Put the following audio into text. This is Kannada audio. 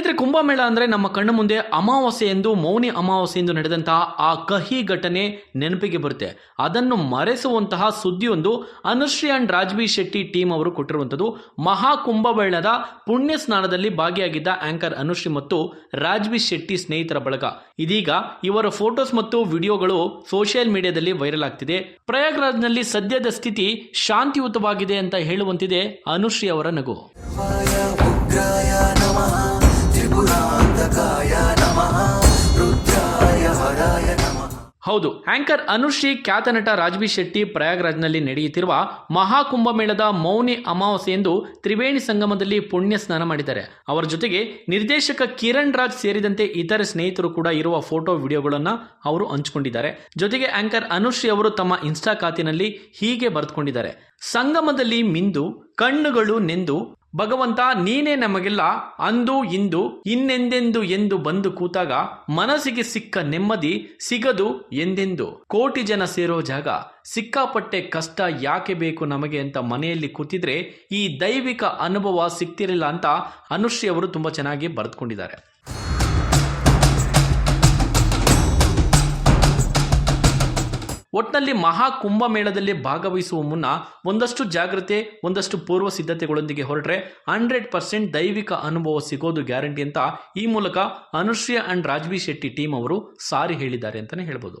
ಕುಂಭಮೇಳ ಅಂದರೆ ನಮ್ಮ ಕಣ್ಣು ಮುಂದೆ ಅಮಾವಾಸ್ಯೆ ಎಂದು, ಮೌನಿ ಅಮಾವಾಸ್ಯೆ ಎಂದು ನಡೆದಂತಹ ಆ ಕಹಿ ಘಟನೆ ನೆನಪಿಗೆ ಬರುತ್ತೆ. ಅದನ್ನು ಮರೆಸುವಂತಹ ಸುದ್ದಿಯೊಂದು ಅನುಶ್ರೀ ಅಂಡ್ ರಾಜ್ಬಿ ಶೆಟ್ಟಿ ಟೀಮ್ ಅವರು ಕೊಟ್ಟಿರುವಂಥದ್ದು. ಮಹಾ ಕುಂಭಮೇಳದ ಪುಣ್ಯ ಸ್ನಾನದಲ್ಲಿ ಭಾಗಿಯಾಗಿದ್ದ ಆಂಕರ್ ಅನುಶ್ರೀ ಮತ್ತು ರಾಜ್ಬಿ ಶೆಟ್ಟಿ ಸ್ನೇಹಿತರ ಬಳಗ. ಇದೀಗ ಇವರ ಫೋಟೋಸ್ ಮತ್ತು ವಿಡಿಯೋಗಳು ಸೋಷಿಯಲ್ ಮೀಡಿಯಾದಲ್ಲಿ ವೈರಲ್ ಆಗ್ತಿದೆ. ಪ್ರಯಾಗ್ರಾಜ್ನಲ್ಲಿ ಸದ್ಯದ ಸ್ಥಿತಿ ಶಾಂತಿಯುತವಾಗಿದೆ ಅಂತ ಹೇಳುವಂತಿದೆ ಅನುಶ್ರೀ ಅವರ ನಗು. ಹೌದು, ಆಂಕರ್ ಅನುಶ್ರೀ, ಖ್ಯಾತ ನಟ ರಾಜ್ಬಿ ಶೆಟ್ಟಿ ಪ್ರಯಾಗ್ರಾಜ್ನಲ್ಲಿ ನಡೆಯುತ್ತಿರುವ ಮಹಾಕುಂಭಮೇಳದ ಮೌನಿ ಅಮಾವಾಸ್ಯೆ ಎಂದು ತ್ರಿವೇಣಿ ಸಂಗಮದಲ್ಲಿ ಪುಣ್ಯ ಸ್ನಾನ ಮಾಡಿದ್ದಾರೆ. ಅವರ ಜೊತೆಗೆ ನಿರ್ದೇಶಕ ಕಿರಣ್ ರಾಜ್ ಸೇರಿದಂತೆ ಇತರೆ ಸ್ನೇಹಿತರು ಕೂಡ ಇರುವ ಫೋಟೋ ವಿಡಿಯೋಗಳನ್ನು ಅವರು ಹಂಚಿಕೊಂಡಿದ್ದಾರೆ. ಜೊತೆಗೆ ಆಂಕರ್ ಅನುಶ್ರೀ ಅವರು ತಮ್ಮ ಇನ್ಸ್ಟಾ ಖಾತಿನಲ್ಲಿ ಹೀಗೆ ಬರೆದುಕೊಂಡಿದ್ದಾರೆ. ಸಂಗಮದಲ್ಲಿ ಮಿಂದು, ಕಣ್ಣುಗಳು ನೆಂದು ಭಗವಂತ ನೀನೇ ನಮಗೆಲ್ಲ ಅಂದು, ಇಂದು, ಇನ್ನೆಂದೆಂದು ಎಂದು ಬಂದು ಕೂತಾಗ ಮನಸ್ಸಿಗೆ ಸಿಕ್ಕ ನೆಮ್ಮದಿ ಸಿಗದು ಎಂದೆಂದು. ಕೋಟಿ ಜನ ಸೇರೋ ಜಾಗ, ಸಿಕ್ಕಾಪಟ್ಟೆ ಕಷ್ಟ ಯಾಕೆ ಬೇಕು ನಮಗೆ ಅಂತ ಮನೆಯಲ್ಲಿ ಕೂತಿದ್ರೆ ಈ ದೈವಿಕ ಅನುಭವ ಸಿಗ್ತಿರಲಿಲ್ಲ ಅಂತ ಅನುಶ್ರೀ ಅವರು ತುಂಬಾ ಚೆನ್ನಾಗಿ ಬರೆದುಕೊಂಡಿದ್ದಾರೆ. ಒಟ್ನಲ್ಲಿ ಮಹಾ ಕುಂಭಮೇಳದಲ್ಲಿ ಭಾಗವಹಿಸುವ ಮುನ್ನ ಒಂದಷ್ಟು ಜಾಗ್ರತೆ, ಒಂದಷ್ಟು ಪೂರ್ವ ಸಿದ್ಧತೆಗಳೊಂದಿಗೆ ಹೊರಟ್ರೆ ಹಂಡ್ರೆಡ್ ಪರ್ಸೆಂಟ್ ದೈವಿಕ ಅನುಭವ ಸಿಗೋದು ಗ್ಯಾರಂಟಿ ಅಂತ ಈ ಮೂಲಕ ಅನುಶ್ರೀ ಅಂಡ್ ರಾಜ್ವಿ ಶೆಟ್ಟಿ ಟೀಮ್ ಅವರು ಸಾರಿ ಹೇಳಿದ್ದಾರೆ ಅಂತಾನೆ ಹೇಳ್ಬೋದು.